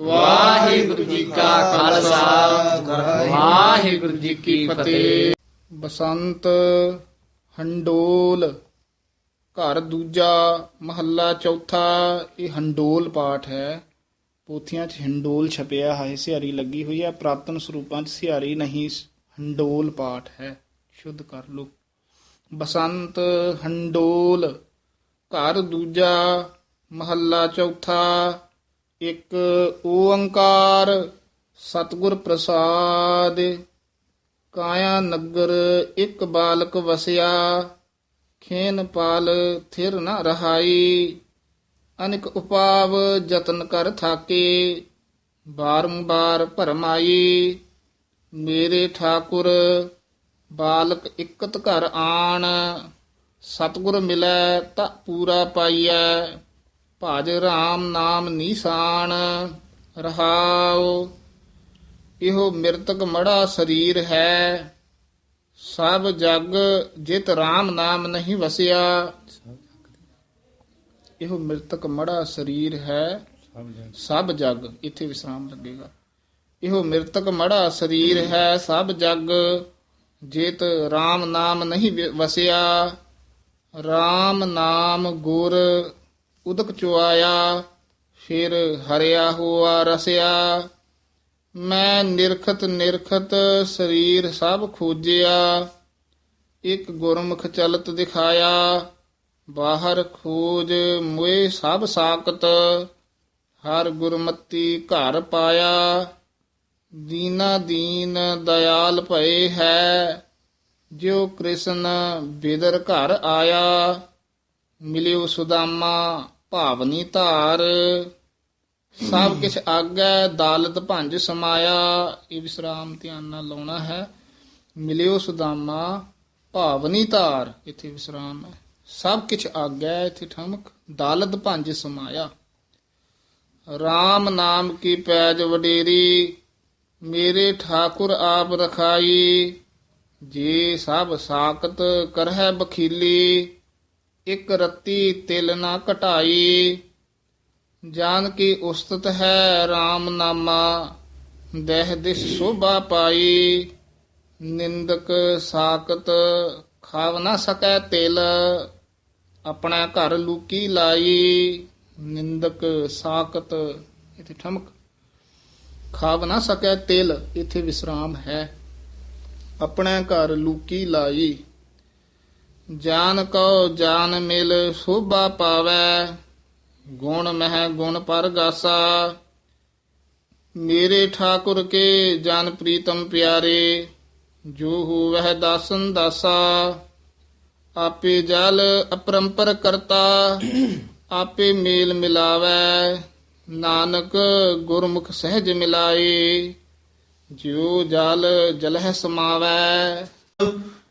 ਵਾਹਿਗੁਰੂ ਜੀ ਕਾ ਖਾਲਸਾ। ਵਾਹਿਗੁਰੂ ਜੀ ਕੀ ਫਤਿਹ। ਬਸੰਤ ਹੰਡੋਲ, ਘਰ ਦੂਜਾ ਮਹੱਲਾ ਚੌਥਾ, ਇਹ ਹੰਡੋਲ ਪਾਠ ਹੈ। ਪੋਥੀਆਂ 'ਚ ਹੰਡੋਲ ਛਪਿਆ ਹੈ, ਸਿਹਾਰੀ ਲੱਗੀ ਹੋਈ ਹੈ। ਪ੍ਰਾਤਨ ਸਰੂਪਾਂ 'ਚ ਸਿਹਾਰੀ ਨਹੀਂ, ਹੰਡੋਲ ਪਾਠ ਹੈ। ਸ਼ੁੱਧ ਕਰ ਲਓ। ਬਸੰਤ ਹੰਡੋਲ, ਘਰ ਦੂਜਾ ਮਹੱਲਾ ਚੌਥਾ ਇੱਕ ਓੰਕਾਰ ਸਤਿਗੁਰ ਪ੍ਰਸਾਦ, ਕਾਇਆ ਨਗਰ ਇੱਕ ਬਾਲਕ ਵਸਿਆ, ਖੇਨ ਪਾਲ ਥਿਰ ਨ ਰਹਾਈ, ਅਨਿਕ ਉਪਾਵ ਯਤਨ ਕਰ ਥਾਕੇ, ਬਾਰੰਬਾਰ ਭਰਮਾਈ, ਮੇਰੇ ਠਾਕੁਰ ਬਾਲਕ ਇਕਤ ਘਰ ਆਣ, ਸਤਿਗੁਰ ਮਿਲੈ ਤਾਂ ਪੂਰਾ ਪਾਈਐ। ਭਜ ਰਾਮ ਨਾਮ ਨਿਸ਼ਾਨ, ਰਹਾਉ। ਇਹੋ ਮਿਰਤਕ ਮੜਾ ਸਰੀਰ ਹੈ। ਸਭ ਜਗ ਜਿਤ ਰਾਮ ਨਾਮ ਨਹੀਂ ਵਸਿਆ। ਇਹੋ ਮਿਰਤਕ ਮੜਾ ਸਰੀਰ ਹੈ। ਸਭ ਜਗ, ਇੱਥੇ ਵਿਸਰਾਮ ਲੱਗੇਗਾ। ਇਹੋ ਮਿਰਤਕ ਮੜਾ ਸਰੀਰ ਹੈ। ਸਭ ਜਗ ਜਿਤ ਰਾਮ ਨਾਮ ਨਹੀਂ ਵਸਿਆ। ਰਾਮ ਨਾਮ ਗੁਰ ਉਦਕ ਚੁਆਇਆ, ਫਿਰ ਹਰਿਆ ਹੋਆ ਰਸਿਆ। ਮੈਂ ਨਿਰਖਤ ਨਿਰਖਤ ਸਰੀਰ ਸਭ ਖੋਜਿਆ, ਇੱਕ ਗੁਰਮੁਖ ਚਲਤ ਦਿਖਾਇਆ। ਬਾਹਰ ਖੋਜ ਮੁਏ ਸਭ ਸਾਕਤ ਹਰ ਗੁਰਮਤੀ ਘਰ ਪਾਇਆ। ਦੀਨਾ ਦੀਨ ਦਇਆਲ ਭਏ ਹੈ, ਜਿਉ ਕ੍ਰਿਸ਼ਨ ਬਿਦਰ ਘਰ ਆਇਆ। ਮਿਲਿਓ ਸੁਦਾਮਾ ਭਾਵਨੀ ਧਾਰ। ਸਭ ਕਿਛ ਆਗੈ ਦਾਲਤ ਭੰਜ ਸਮਾਇਆ। ਇਹ ਵਿਸਰਾਮ ਧਿਆਨ ਨਾਲ ਲਾਉਣਾ ਹੈ। ਮਿਲਿਓ ਸੁਦਾਮਾ ਭਾਵਨੀ ਧਾਰ। ਇੱਥੇ ਵਿਸਰਾਮ ਹੈ। ਸਭ ਕਿਛ ਆਗੈ ਇੱਥੇ ਠਮਕ। ਦਾਲਤ ਭੰਜ ਸਮਾਇਆ। RAM ਨਾਮ ਕੀ ਪੈਜ ਵਡੇਰੀ? ਮੇਰੇ ਠਾਕੁਰ ਆਪ ਰਖਾਈ। ਜੇ ਸਭ ਸਾਖਤ ਕਰਹਿ ਬਖੀਲੀ। ਇਕ ਰੱਤੀ ਤਿਲ ਨਾ ਘਟਾਈ। ਜਾਨ ਕੀ ਉਸਤਤ ਹੈ RAM ਨਾਮਾ ਦੇਹ ਦਿਸ ਸੋਭਾ ਪਾਈ। ਨਿੰਦਕ ਸਾਕਤ ਖਾਵ ਨਾ ਸਕੈ ਤਿਲ, ਆਪਣਾ ਘਰ ਲੂਕੀ ਲਾਈ। ਨਿੰਦਕ ਸਾਕਤ ਇਥੇ ਠਮਕ, ਖਾਵ ਨਾ ਸਕੈ ਤਿਲ, ਇਥੇ ਵਿਸਰਾਮ ਹੈ। ਆਪਣੇ ਘਰ ਲੂਕੀ ਲਾਈ। ਜਾਨ ਕਉ ਜਾਨ ਮਿਲ ਸੋਭਾ ਪਾਵੈ, ਗੁਣ ਮਹਿ ਗੁਣ ਪਰ ਗਾਸਾ। ਮੇਰੇ ਠਾਕੁਰ ਕੇ ਜਨ ਪ੍ਰੀਤਮ ਪਿਆਰੇ, ਜੋ ਹੋਵਹਿ ਦਾਸਨ ਦਾਸਾ। ਆਪੇ ਜਲ ਅਪਰੰਪਰ ਕਰਤਾ, ਆਪੇ ਮੇਲ ਮਿਲਾਵੈ। ਨਾਨਕ ਗੁਰਮੁਖ ਸਹਿਜ ਮਿਲਾਏ, ਜਿਉ ਜਲ ਜਲਹਿ ਸਮਾਵੈ।